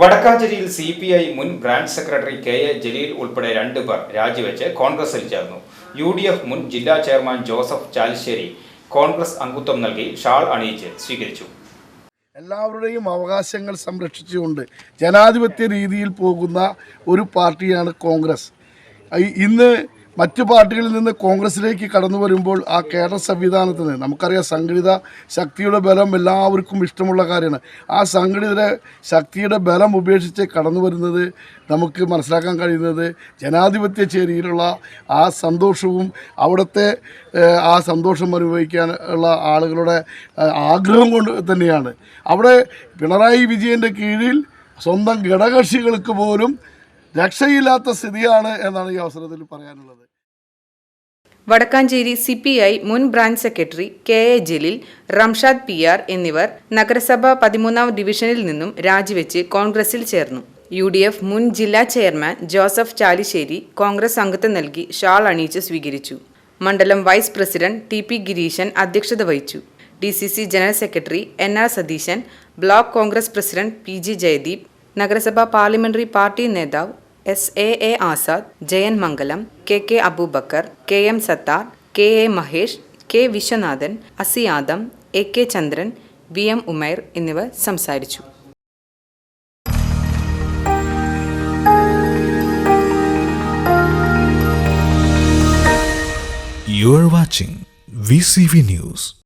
വടക്കാഞ്ചേരിയിൽ C P I മുൻ branch secretary K A Jaleel ഉൾപ്പെടെ രണ്ട് പേർ രാജിവെച്ച് കോൺഗ്രസിൽ ചേർന്നു. യു ഡി എഫ് മുൻ ജില്ലാ ചെയർമാൻ ജോസഫ് ചാലിശ്ശേരി കോൺഗ്രസ് അംഗത്വം നൽകി ഷാൾ അണിയിച്ച് സ്വീകരിച്ചു. എല്ലാവരുടെയും അവകാശങ്ങൾ സംരക്ഷിച്ചുകൊണ്ട് ജനാധിപത്യ രീതിയിൽ പോകുന്ന ഒരു പാർട്ടിയാണ് കോൺഗ്രസ്. ഇന്ന് മറ്റു പാർട്ടികളിൽ നിന്ന് കോൺഗ്രസിലേക്ക് കടന്നു വരുമ്പോൾ ആ കേരള സംവിധാനത്തിന് നമുക്കറിയാം സംഘടിത ശക്തിയുടെ ബലം എല്ലാവർക്കും ഇഷ്ടമുള്ള കാര്യമാണ്. ആ സംഘടിത ശക്തിയുടെ ബലം ഉപേക്ഷിച്ച് കടന്നു വരുന്നത് നമുക്ക് മനസ്സിലാക്കാൻ കഴിയുന്നത് ജനാധിപത്യ ചേരിയിലുള്ള ആ സന്തോഷവും അവിടുത്തെ ആ സന്തോഷം അനുഭവിക്കാൻ ഉള്ള ആളുകളുടെ ആഗ്രഹം കൊണ്ട് തന്നെയാണ്. അവിടെ പിണറായി വിജയന്റെ കീഴിൽ സ്വന്തം ഘടകകക്ഷികൾക്ക് പോലും രക്ഷയില്ലാത്ത സ്ഥിതിയാണ് എന്നാണ് ഈ അവസരത്തിൽ പറയാനുള്ളത്. വടക്കാഞ്ചേരി സി പി ഐ മുൻ branch secretary K A Jaleel Ramshad P R എന്നിവർ നഗരസഭ പതിമൂന്നാം ഡിവിഷനിൽ നിന്നും രാജിവെച്ച് കോൺഗ്രസിൽ ചേർന്നു. യു ഡി എഫ് മുൻ ജില്ലാ ചെയർമാൻ ജോസഫ് ചാലിശ്ശേരി കോൺഗ്രസ് അംഗത്വം നൽകി ഷാൾ അണിയിച്ച് സ്വീകരിച്ചു. മണ്ഡലം vice president T P Gireesan അധ്യക്ഷത വഹിച്ചു. D C C general secretary N R Satheesan block Congress president P G Jayadeep നഗരസഭാ പാർലമെന്ററി പാർട്ടി നേതാവ് S A A Azad Jayan Mangalam K K Abubakar K M Sathar K A Mahesh K Viswanathan അസി Adam A K Chandran V M Umer എന്നിവർ സംസാരിച്ചു You are watching VCV News.